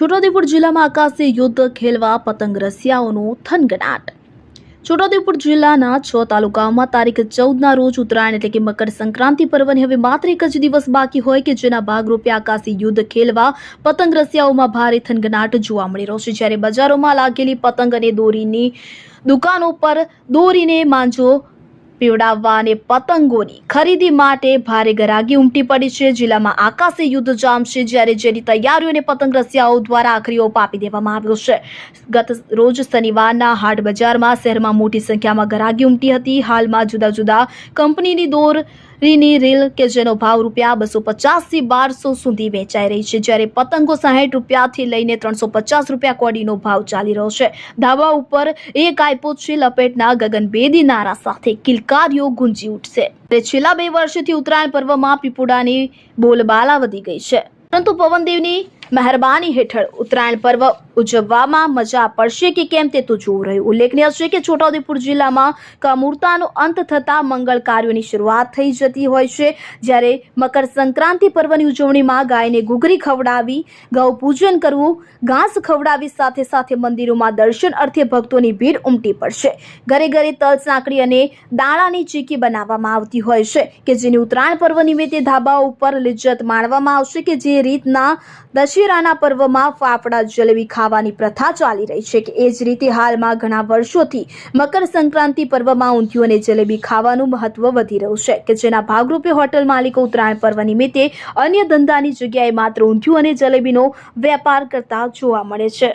છોટાઉદેપુર જિલ્લામાં આકાશી યુદ્ધ, ખેલવા, પતંગ, રસિયાઓનો થનગનાટ. છોટાઉદેપુર જિલ્લાના છ તાલુકાઓમાં તારીખ ચૌદના રોજ ઉત્તરાયણ એટલે કે મકર સંક્રાંતિ પર્વની હવે માત્ર એક જ દિવસ બાકી હોય કે જેના ભાગરૂપે આકાશી યુદ્ધ, ખેલવા, પતંગ રસિયાઓમાં ભારે થનગનાટ જોવા મળી રહ્યો છે. જ્યારે બજારોમાં લાગેલી પતંગ અને દોરીની દુકાનો પર દોરીને માંજો પીવડાવવા અને પતંગોની ખરીદી માટે ભારે ગરાગી ઉમટી પડી છે. જિલ્લામાં આકાશી યુદ્ધ જામશે જ્યારે જેની તૈયારીઓને પતંગ રસિયાઓ દ્વારા આખરી ઓપ આપી દેવામાં આવ્યો છે. ગત રોજ શનિવારના હાટ બજારમાં શહેરમાં મોટી સંખ્યામાં ગરાગી ઉમટી હતી. હાલમાં જુદા જુદા કંપનીની દોરીની રીલ કે જેનો ભાવ રૂપિયા બસો પચાસથી બારસો સુધી વેચાઈ રહી છે. જ્યારે પતંગો સાહીઠ રૂપિયાથી લઈને ત્રણસો પચાસ રૂપિયા કોડીનો ભાવ ચાલી રહ્યો છે. ધાબા ઉપર એક આઈપો છે, લપેટના ગગનભેદી નારા સાથે કિલકારીઓ ગુંજી ઉઠશે. છેલ્લા બે વર્ષથી ઉત્તરાયણ પર્વમાં પીપુડાની બોલબાલા વધી ગઈ છે. પરંતુ પવનદેવની મહેરબાની હેઠળ ઉત્તરાયણ પર્વ ઉજવવામાં મજા પડશે કે કેમ તે તો જોવું રહ્યું. ઉલ્લેખનીય છે કે છોટાઉદેપુર જિલ્લામાં કમૂરતાનો અંત થતાં મંગળ કાર્યોની શરૂઆત થઈ જતી હોય છે. જ્યારે મકર સંક્રાંતિ પર્વની ઉજવણીમાં ગાયને ઘૂઘરી ખવડાવી ગૌ પૂજન કરવું, ઘાસ ખવડાવી સાથે સાથે મંદિરોમાં દર્શન અર્થે ભક્તોની ભીડ ઉમટી પડશે. ઘરે ઘરે તલ સાંકળી અને દાણાની ચીકી બનાવવામાં આવતી હોય છે કે જેની ઉત્તરાયણ પર્વ નિમિત્તે ધાબાઓ ઉપર લિજ્જત માણવામાં આવશે કે જે રીતના દશેરાના પર્વમાં ફાફડા, જલેબી ખાવાની પ્રથા ચાલી રહી છે કે એ જ રીતે હાલમાં ઘણા વર્ષોથી મકર સંક્રાંતિ પર્વમાં ઊંધિયું અને જલેબી ખાવાનું મહત્વ વધી રહ્યું છે કે જેના ભાગરૂપે હોટલ માલિકો ઉત્તરાયણ પર્વ નિમિત્તે અન્ય ધંધાની જગ્યાએ માત્ર ઊંધિયું અને જલેબીનો વેપાર કરતા જોવા મળે છે.